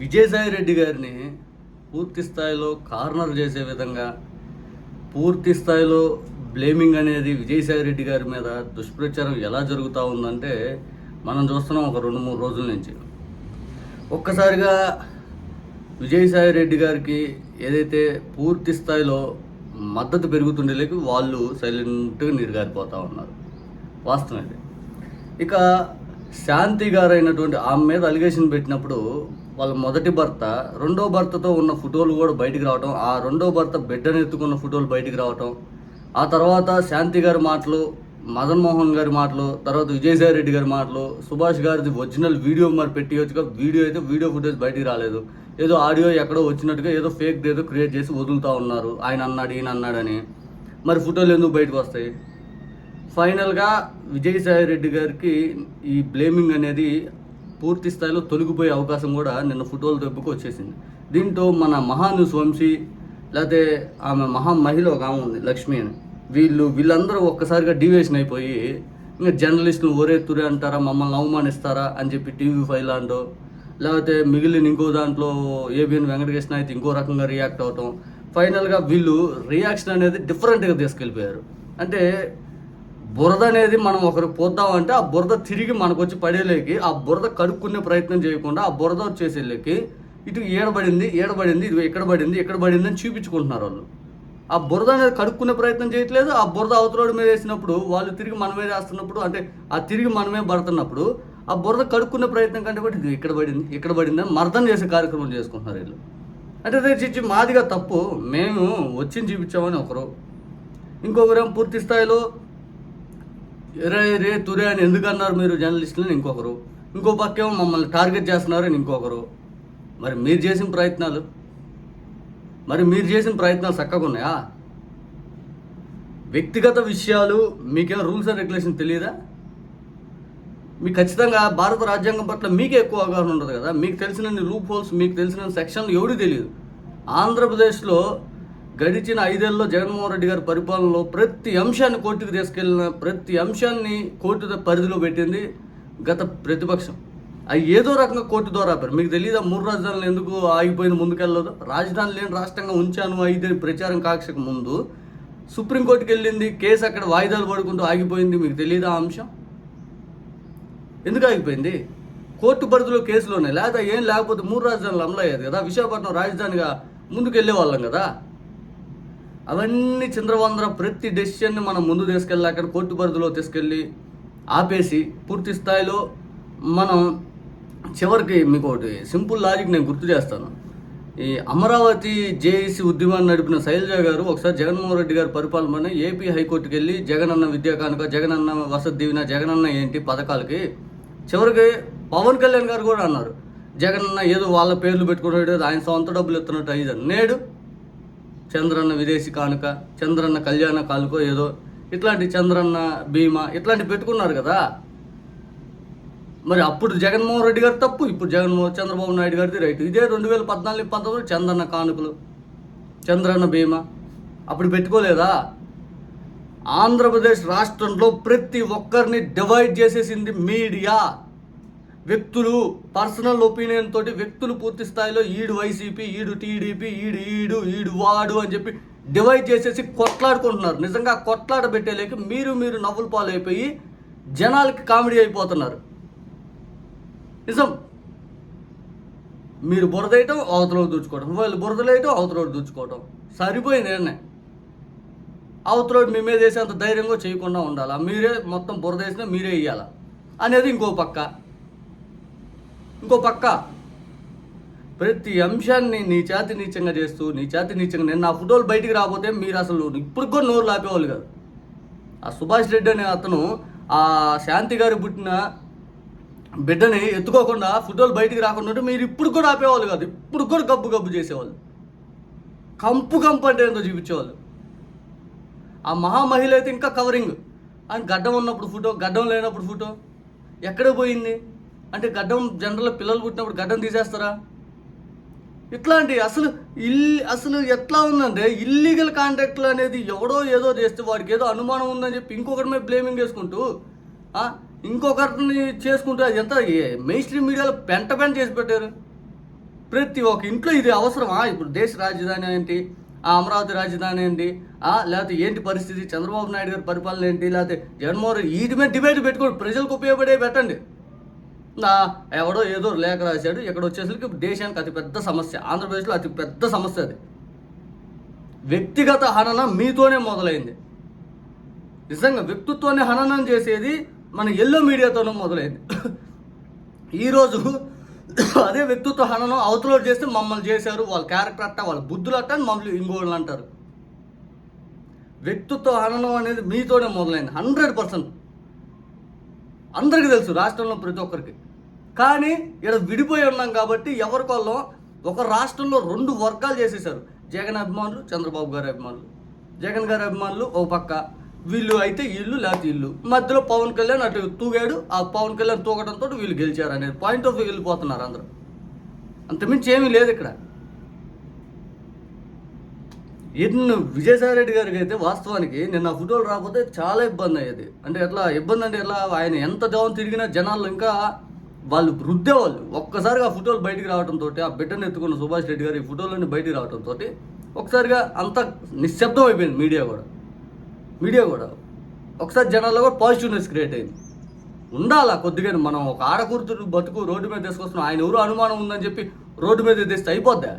విజయసాయి రెడ్డి గారిని పూర్తి స్థాయిలో కార్నర్ చేసే విధంగా పూర్తి స్థాయిలో బ్లేమింగ్ అనేది విజయసాయి రెడ్డి గారి మీద దుష్ప్రచారం ఎలా జరుగుతూ ఉందంటే మనం చూస్తున్నాం ఒక రెండు మూడు రోజుల నుంచి. ఒక్కసారిగా విజయసాయి రెడ్డి గారికి ఏదైతే పూర్తి స్థాయిలో మద్దతు పెరుగుతుండేలేకి వాళ్ళు సైలెంట్గా నీరుగారిపోతూ ఉన్నారు. వాస్తవం ఇక శాంతి గారైనటువంటి ఆమె మీద అలిగేషన్ పెట్టినప్పుడు వాళ్ళ మొదటి భర్త రెండో భర్తతో ఉన్న ఫోటోలు కూడా బయటికి రావటం ఆ రెండో భర్త బిడ్డను ఎత్తుకున్న ఫోటోలు బయటికి రావటం ఆ తర్వాత శాంతి గారి మాటలు మదన్ మోహన్ గారి మాటలు తర్వాత విజయసాయి రెడ్డి గారి మాటలు సుభాష్ గారిది ఒరిజినల్ వీడియో మరి పెట్టి వచ్చుగా వీడియో అయితే వీడియో ఫుటేజ్ బయటికి రాలేదు. ఏదో ఆడియో ఎక్కడో వచ్చినట్టుగా ఏదో ఫేక్ ఏదో క్రియేట్ చేసి వదులుతూ ఉన్నారు. ఆయన అన్నాడు ఈయన అన్నాడని. మరి ఫోటోలు ఎందుకు బయటకు వస్తాయి? ఫైనల్గా విజయసాయి రెడ్డి గారికి ఈ బ్లేమింగ్ అనేది పూర్తి స్థాయిలో తొలగిపోయే అవకాశం కూడా నిన్న ఫోటోలు దెబ్బకు వచ్చేసింది. దీంతో మన మహాన్యూస్ వంశీ లేకపోతే ఆమె మహా మహిళ ఒక ఆమె ఉంది లక్ష్మి అని. వీళ్ళు వీళ్ళందరూ ఒక్కసారిగా డివేషన్ అయిపోయి ఇంకా జర్నలిస్టులు ఒరే తురే అంటారా మమ్మల్ని అవమానిస్తారా అని చెప్పి టీవీ ఫైవ్ అంటో లేకపోతే మిగిలిన ఇంకో దాంట్లో ఏబిఎన్ వెంకటకృష్ణ అయితే ఇంకో రకంగా రియాక్ట్ అవటం. ఫైనల్గా వీళ్ళు రియాక్షన్ అనేది డిఫరెంట్గా తీసుకెళ్ళిపోయారు. అంటే బురద అనేది మనం ఒకరు పోద్దామంటే ఆ బురద తిరిగి మనకు వచ్చి పడేలేకి ఆ బురద కడుక్కునే ప్రయత్నం చేయకుండా ఆ బురద వచ్చేసేలేకి ఇటు ఏడబడింది ఏడబడింది ఇది ఎక్కడ పడింది ఎక్కడ పడింది అని చూపించుకుంటున్నారు వాళ్ళు. ఆ బురద అనేది కడుక్కునే ప్రయత్నం చేయట్లేదు ఆ బురద అవతలోడి మీద వేసినప్పుడు వాళ్ళు తిరిగి మనమే వేస్తున్నప్పుడు అంటే ఆ తిరిగి మనమే పడుతున్నప్పుడు ఆ బురద కడుక్కునే ప్రయత్నం కంటే కూడా ఇది ఇక్కడ పడింది ఇక్కడ పడింది అని మర్దం చేసే కార్యక్రమం చేసుకుంటున్నారు వీళ్ళు. అంటే చిచ్చి మాదిగా తప్పు మేము వచ్చి చూపించామని ఒకరు. ఇంకొకరేమో పూర్తి స్థాయిలో రే రే తురే అని ఎందుకన్నారు మీరు మీరు జర్నలిస్టులని ఇంకొకరు. ఇంకో పక్కేమో మమ్మల్ని టార్గెట్ చేస్తున్నారని ఇంకొకరు. మరి మీరు చేసిన ప్రయత్నాలు? మరి మీరు చేసిన ప్రయత్నాలు చక్కగా ఉన్నాయా? వ్యక్తిగత విషయాలు మీకేమో రూల్స్ అండ్ రెగ్యులేషన్ తెలియదా? మీకు ఖచ్చితంగా భారత రాజ్యాంగం పట్ల మీకే ఎక్కువ అవగాహన ఉండదు కదా? మీకు తెలిసిన లూప్ హోల్స్ మీకు తెలిసిన సెక్షన్లు ఎవడీ తెలియదు? ఆంధ్రప్రదేశ్లో గడిచిన ఐదేళ్ళలో జగన్మోహన్ రెడ్డి గారి పరిపాలనలో ప్రతి అంశాన్ని కోర్టుకు తీసుకెళ్ళిన ప్రతి అంశాన్ని కోర్టు పరిధిలో పెట్టింది గత ప్రతిపక్షం. అవి ఏదో రకంగా కోర్టు ద్వారా ఆపారు. మీకు తెలియదా మూడు రాజధానులు ఎందుకు ఆగిపోయింది ముందుకెళ్ళదు? రాజధాని లేని రాష్ట్రంగా ఉంచాను ఐదు ప్రచారం కాక్షకు ముందు సుప్రీంకోర్టుకి వెళ్ళింది కేసు అక్కడ వాయిదాలు పడుకుంటూ ఆగిపోయింది. మీకు తెలియదా అంశం? ఎందుకు ఆగిపోయింది? కోర్టు పరిధిలో కేసులోనే లేదా ఏం లేకపోతే మూడు రాజధానులు అమలు అయ్యేది కదా? విశాఖపట్నం రాజధానిగా ముందుకు వెళ్ళే వాళ్ళం కదా? అవన్నీ చంద్రవందర ప్రతి డెసిషన్ని మనం ముందు తీసుకెళ్ళి అక్కడ కోర్టు పరిధిలో తీసుకెళ్ళి ఆపేసి పూర్తి స్థాయిలో మనం చివరికి మీకు ఒకటి సింపుల్ లాజిక్ నేను గుర్తు చేస్తాను. ఈ అమరావతి జేఏసీ ఉద్యమాన్ని నడిపిన శైలజ గారు ఒకసారి జగన్మోహన్ రెడ్డి గారి పరిపాలన ఏపీ హైకోర్టుకి వెళ్ళి జగనన్న విద్యా కానుక జగనన్న వసతి దీవెన జగనన్న ఏంటి పథకాలకి? చివరికి పవన్ కళ్యాణ్ గారు కూడా అన్నారు జగనన్న ఏదో వాళ్ళ పేర్లు పెట్టుకున్నాడు ఆయన సొంత డబ్బులు ఇస్తున్నట్టు అయ్యి నేడు చంద్రన్న విదేశీ కానుక చంద్రన్న కళ్యాణ కానుకో ఏదో. ఇట్లాంటి చంద్రన్న బీమా ఇట్లాంటి పెట్టుకున్నారు కదా. మరి అప్పుడు జగన్మోహన్ రెడ్డి గారు తప్పు. ఇప్పుడు జగన్మోహన్ చంద్రబాబు నాయుడు గారిది రైట్. ఇదే రెండు వేల పద్నాలుగు పంతొమ్మిది చంద్రన్న కానుకలు. చంద్రన్న బీమా అప్పుడు పెట్టుకోలేదా? ఆంధ్రప్రదేశ్ రాష్ట్రంలో ప్రతి ఒక్కరిని డివైడ్ చేసేసింది మీడియా. వ్యక్తులు పర్సనల్ ఒపీనియన్ తోటి వ్యక్తులు పూర్తి స్థాయిలో ఈడు వైసీపీ ఈడు టీడీపీ ఈడు ఈడు ఈడు వాడు అని చెప్పి డివైడ్ చేసేసి కొట్లాడుకుంటున్నారు. నిజంగా కొట్లాడ పెట్టేలేక మీరు మీరు నవ్వుల పాలైపోయి జనాలకి కామెడీ అయిపోతున్నారు. నిజం. మీరు బురదేయటం అవతల దూచుకోవడం వాళ్ళు బురదలేయటం అవతల దూచుకోవడం సరిపోయింది నిర్ణయం. అవతలోడు మీ మీద వేసేంత ధైర్యంగా చేయకుండా ఉండాలా? మీరే మొత్తం బురద వేసినా మీరే ఇవ్వాలా అనేది ఇంకో పక్క. ఇంకో పక్క. ప్రతి అంశాన్ని నీ చేతి నీచంగా చేస్తూ నీ చేతి నీచంగా నేను నా ఫోటోలు బయటికి రాకపోతే మీరు అసలు ఇప్పుడు కూడా నోరు లాపేవాళ్ళు కాదు. ఆ సుభాష్ రెడ్డి అనే అతను ఆ శాంతి గారి పుట్టిన బిడ్డని ఎత్తుకోకుండా ఫోటోలు బయటికి రాకుండా మీరు ఇప్పుడు కూడా ఆపేవాళ్ళు కాదు. ఇప్పుడు కూడా గబ్బు గబ్బు చేసేవాళ్ళు. కంపు కంపు అంటే ఏంటో చూపించేవాళ్ళు. ఆ మహామహిళ అయితే ఇంకా కవరింగ్ అని గడ్డం ఉన్నప్పుడు ఫోటో గడ్డం లేనప్పుడు ఫోటో. ఎక్కడ పోయింది? అంటే గడ్డం జనరల్ పిల్లలు పుట్టినప్పుడు గడ్డం తీసేస్తారా? ఇట్లాంటి అసలు ఇల్లు అసలు ఎట్లా ఉందంటే ఇల్లీగల్ కాంట్రాక్ట్లు అనేది ఎవడో ఏదో చేస్తే వాడికి ఏదో అనుమానం ఉందని చెప్పి ఇంకొకరి మీద బ్లేమింగ్ చేసుకుంటూ ఇంకొకరిని చేసుకుంటూ అది ఎంత మెయిన్ స్ట్రీమ్ మీడియాలో పెంట పెంట చేసి పెట్టారు. ప్రతి ఒక్క ఇంట్లో ఇది అవసరమా? ఇప్పుడు దేశ రాజధాని ఏంటి? ఆ అమరావతి రాజధాని ఏంటి? లేకపోతే ఏంటి పరిస్థితి? చంద్రబాబు నాయుడు గారి పరిపాలన ఏంటి? లేకపోతే జగన్మోహన్ రెడ్డి వీటి మీద డిబేట్ పెట్టుకోండి ప్రజలకు ఉపయోగపడే పెట్టండి. ఎవడో ఏదో లేఖ రాశాడు ఇక్కడ వచ్చేసరికి దేశానికి అతిపెద్ద సమస్య ఆంధ్రప్రదేశ్లో అతిపెద్ద సమస్య అది. వ్యక్తిగత హనన మీతోనే మొదలైంది. నిజంగా వ్యక్తిత్వాన్ని హననం చేసేది మన ఎల్లో మీడియాతోనే మొదలైంది. ఈరోజు అదే వ్యక్తిత్వ హననం అవతల చేస్తే మమ్మల్ని చేశారు వాళ్ళ క్యారెక్టర్ అట్ట వాళ్ళ బుద్ధులు అట్ట అని మమ్మల్ని ఇంకోళ్ళు అంటారు. వ్యక్తిత్వ హననం అనేది మీతోనే మొదలైంది. Hundred percent. అందరికీ తెలుసు రాష్ట్రంలో ప్రతి ఒక్కరికి. కానీ ఇక్కడ విడిపోయి ఉన్నాం కాబట్టి ఎవరికోళ్ళం ఒక రాష్ట్రంలో రెండు వర్గాలు చేసేసారు జగన్ అభిమానులు చంద్రబాబు గారి అభిమానులు. జగన్ గారి అభిమానులు ఒక పక్క. వీళ్ళు అయితే ఇల్లు లేకపోతే ఇల్లు. మధ్యలో పవన్ కళ్యాణ్ అటు తూగాడు. ఆ పవన్ కళ్యాణ్ తూగడంతో వీళ్ళు గెలిచారు అనేది పాయింట్ ఆఫ్ వ్యూ వెళ్ళిపోతున్నారు అందరూ. అంతమించి ఏమీ లేదు ఇక్కడ. ఇన్ని విజయసాయి రెడ్డి గారికి అయితే వాస్తవానికి నిన్న ఆ ఫోటోలు రాకపోతే చాలా ఇబ్బంది అయ్యేది. అంటే ఎట్లా ఇబ్బంది అంటే ఎట్లా ఆయన ఎంత దేవం తిరిగినా జనాలు ఇంకా వాళ్ళు రుద్దేవాళ్ళు ఒక్కసారిగా ఆ ఫోటోలు బయటికి రావడంతో ఆ బిడ్డను ఎత్తుకున్న సుభాష్ రెడ్డి గారి ఈ ఫోటోలన్నీ బయటికి రావడంతో ఒకసారిగా అంత నిశ్శబ్దం అయిపోయింది మీడియా కూడా. మీడియా కూడా. ఒకసారి జనాల్లో కూడా పాజిటివ్నెస్ క్రియేట్ అయింది. ఉండాలా కొద్దిగా మనం ఒక ఆడకూతురు బతుకు రోడ్డు మీద తీసుకొస్తున్నాం. ఆయన ఎవరు అనుమానం ఉందని చెప్పి రోడ్డు మీద తెస్తే అయిపోద్దా?